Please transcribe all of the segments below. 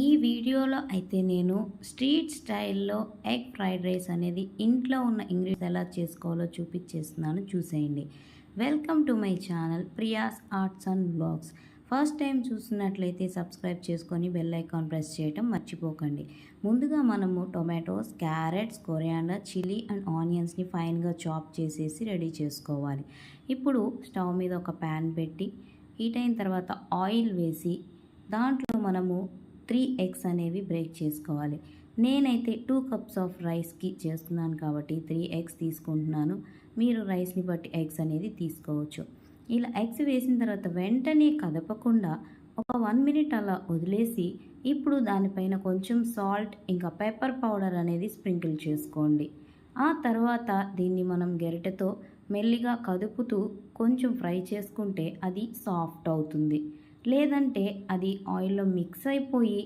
ఈ వీడియోలో అయితే నేను స్ట్రీట్ స్టైల్లో ఎగ్ ఫ్రైడ్ రైస్ అనేది ఇంట్లో ఉన్న ఇంగ్రీడియంట్స్ ఎలా చేసుకోవాలో చూపించేస్తున్నాను. చూసేయండి. Welcome to my channel Priya's arts and blogs. First time చూస్తున్నట్లయితే సబ్స్క్రైబ్ చేసుకొని బెల్ ఐకాన్ ప్రెస్ చేయటం మర్చిపోకండి. ముందుగా మనము tomatoes carrots coriander chilli and ఆనియన్స్ని ఫైన్గా చాప్ చేసేసి రెడీ చేసుకోవాలి. ఇప్పుడు స్టవ్ మీద ఒక ప్యాన్ పెట్టి హీట్ అయిన తర్వాత ఆయిల్ వేసి దాంట్లో మనము త్రీ ఎగ్స్ అనేవి బ్రేక్ చేసుకోవాలి. నేనైతే టూ కప్స్ ఆఫ్ రైస్కి చేస్తున్నాను కాబట్టి త్రీ ఎగ్స్ తీసుకుంటున్నాను. మీరు రైస్ని బట్టి ఎగ్స్ అనేది తీసుకోవచ్చు. ఇలా ఎగ్స్ వేసిన తర్వాత వెంటనే కదపకుండా ఒక వన్ మినిట్ అలా వదిలేసి ఇప్పుడు దానిపైన కొంచెం సాల్ట్ ఇంకా పెప్పర్ పౌడర్ అనేది స్ప్రింకిల్ చేసుకోండి. ఆ తర్వాత దీన్ని మనం గెరిటతో మెల్లిగా కదుపుతూ కొంచెం ఫ్రై చేసుకుంటే అది సాఫ్ట్ అవుతుంది. లేదంటే అది ఆయిల్లో మిక్స్ అయిపోయి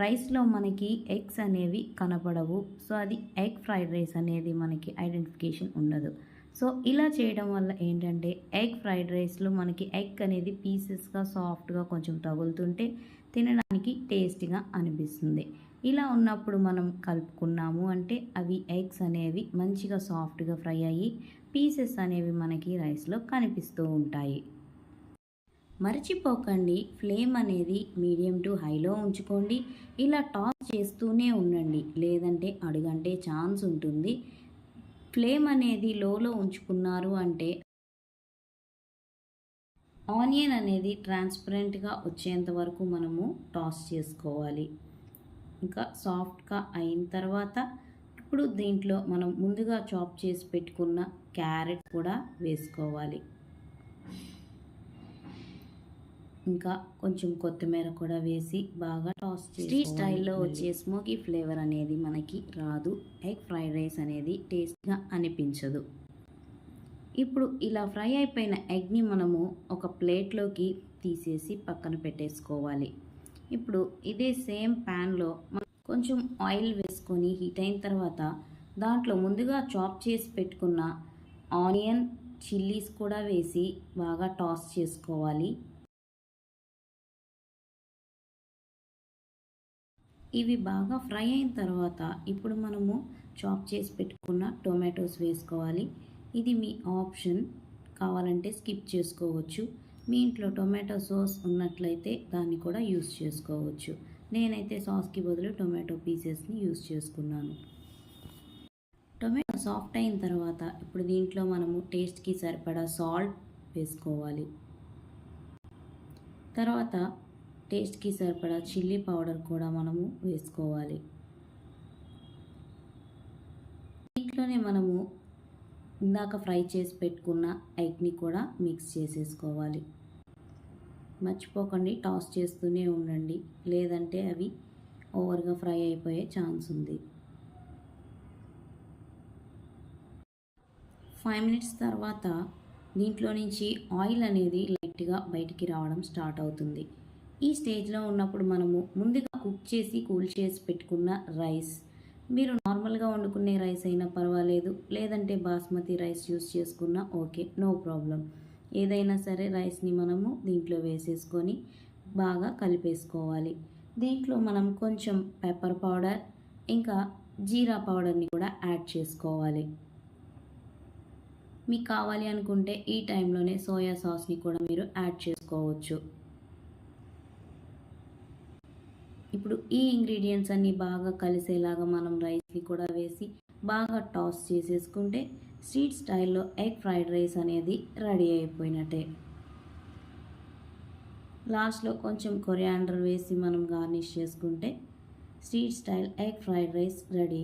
రైస్లో మనకి ఎగ్స్ అనేవి కనపడవు. సో అది ఎగ్ ఫ్రైడ్ రైస్ అనేది మనకి ఐడెంటిఫికేషన్ ఉండదు. సో ఇలా చేయడం వల్ల ఏంటంటే ఎగ్ ఫ్రైడ్ రైస్లో మనకి ఎగ్ అనేది పీసెస్గా సాఫ్ట్గా కొంచెం తగులుతుంటే తినడానికి టేస్టీగా అనిపిస్తుంది. ఇలా ఉన్నప్పుడు మనం కలుపుకున్నాము అంటే అవి ఎగ్స్ అనేవి మంచిగా సాఫ్ట్గా ఫ్రై అయ్యి పీసెస్ అనేవి మనకి రైస్లో కనిపిస్తూ ఉంటాయి. మర్చిపోకండి. ఫ్లేమ్ అనేది మీడియం టు హైలో ఉంచుకోండి. ఇలా టాస్ చేస్తూనే ఉండండి. లేదంటే అడుగంటే ఛాన్స్ ఉంటుంది. ఫ్లేమ్ అనేది లోలో ఉంచుకున్నారు అంటే ఆనియన్ అనేది ట్రాన్స్పరెంట్గా వచ్చేంత వరకు మనము టాస్ చేసుకోవాలి. ఇంకా సాఫ్ట్గా అయిన తర్వాత ఇప్పుడు దీంట్లో మనం ముందుగా చాప్ చేసి పెట్టుకున్న క్యారెట్ కూడా వేసుకోవాలి. ఇంకా కొంచెం కొత్తిమీర కూడా వేసి బాగా టాస్ స్ట్రీట్ స్టైల్లో వచ్చే స్మోకీ ఫ్లేవర్ అనేది మనకి రాదు. ఎగ్ ఫ్రైడ్ రైస్ అనేది టేస్ట్గా అనిపించదు. ఇప్పుడు ఇలా ఫ్రై అయిపోయిన ఎగ్ని మనము ఒక ప్లేట్లోకి తీసేసి పక్కన పెట్టేసుకోవాలి. ఇప్పుడు ఇదే సేమ్ ప్యాన్లో కొంచెం ఆయిల్ వేసుకొని హీట్ అయిన తర్వాత దాంట్లో ముందుగా చాప్ చేసి పెట్టుకున్న ఆనియన్ చిల్లీస్ కూడా వేసి బాగా టాస్ చేసుకోవాలి. ఇవి బాగా ఫ్రై అయిన తర్వాత ఇప్పుడు మనము చాప్ చేసి పెట్టుకున్న టొమాటోస్ వేసుకోవాలి. ఇది మీ ఆప్షన్. కావాలంటే స్కిప్ చేసుకోవచ్చు. మీ ఇంట్లో టొమాటో సాస్ ఉన్నట్లయితే దాన్ని కూడా యూస్ చేసుకోవచ్చు. నేనైతే సాస్కి బదులు టొమాటో పీసెస్ని యూస్ చేసుకున్నాను. టొమాటో సాఫ్ట్ అయిన తర్వాత ఇప్పుడు దీంట్లో మనము టేస్ట్కి సరిపడా సాల్ట్ వేసుకోవాలి. తర్వాత టేస్ట్కి సరిపడా చిల్లీ పౌడర్ కూడా మనము వేసుకోవాలి. దీంట్లోనే మనము ఇందాక ఫ్రై చేసి పెట్టుకున్న ఎగ్ని కూడా మిక్స్ చేసేసుకోవాలి. మర్చిపోకండి టాస్ చేస్తూనే ఉండండి. లేదంటే అవి ఓవర్గా ఫ్రై అయిపోయే ఛాన్స్ ఉంది. ఫైవ్ మినిట్స్ తర్వాత దీంట్లో నుంచి ఆయిల్ అనేది లైట్గా బయటికి రావడం స్టార్ట్ అవుతుంది. ఈ స్టేజ్లో ఉన్నప్పుడు మనము ముందుగా కుక్ చేసి కూల్ చేసి పెట్టుకున్న రైస్. మీరు నార్మల్గా వండుకునే రైస్ అయినా పర్వాలేదు. లేదంటే బాస్మతి రైస్ యూస్ చేసుకున్నా ఓకే నో ప్రాబ్లం. ఏదైనా సరే రైస్ని మనము దీంట్లో వేసేసుకొని బాగా కలిపేసుకోవాలి. దీంట్లో మనం కొంచెం పెప్పర్ పౌడర్ ఇంకా జీరా పౌడర్ని కూడా యాడ్ చేసుకోవాలి. మీకు కావాలి అనుకుంటే ఈ టైంలోనే సోయా సాస్ని కూడా మీరు యాడ్ చేసుకోవచ్చు. ఇప్పుడు ఈ ఇంగ్రీడియంట్స్ అన్నీ బాగా కలిసేలాగా మనం రైస్ని కూడా వేసి బాగా టాస్ చేసేసుకుంటే స్ట్రీట్ స్టైల్లో ఎగ్ ఫ్రైడ్ రైస్ అనేది రెడీ అయిపోయినట్టే. లాస్ట్లో కొంచెం కొరియాండర్ వేసి మనం గార్నిష్ చేసుకుంటే street style egg fried rice ready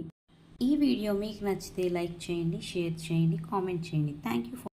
ఈ వీడియో మీకు నచ్చితే లైక్ చేయండి షేర్ చేయండి కామెంట్ చేయండి. Thank you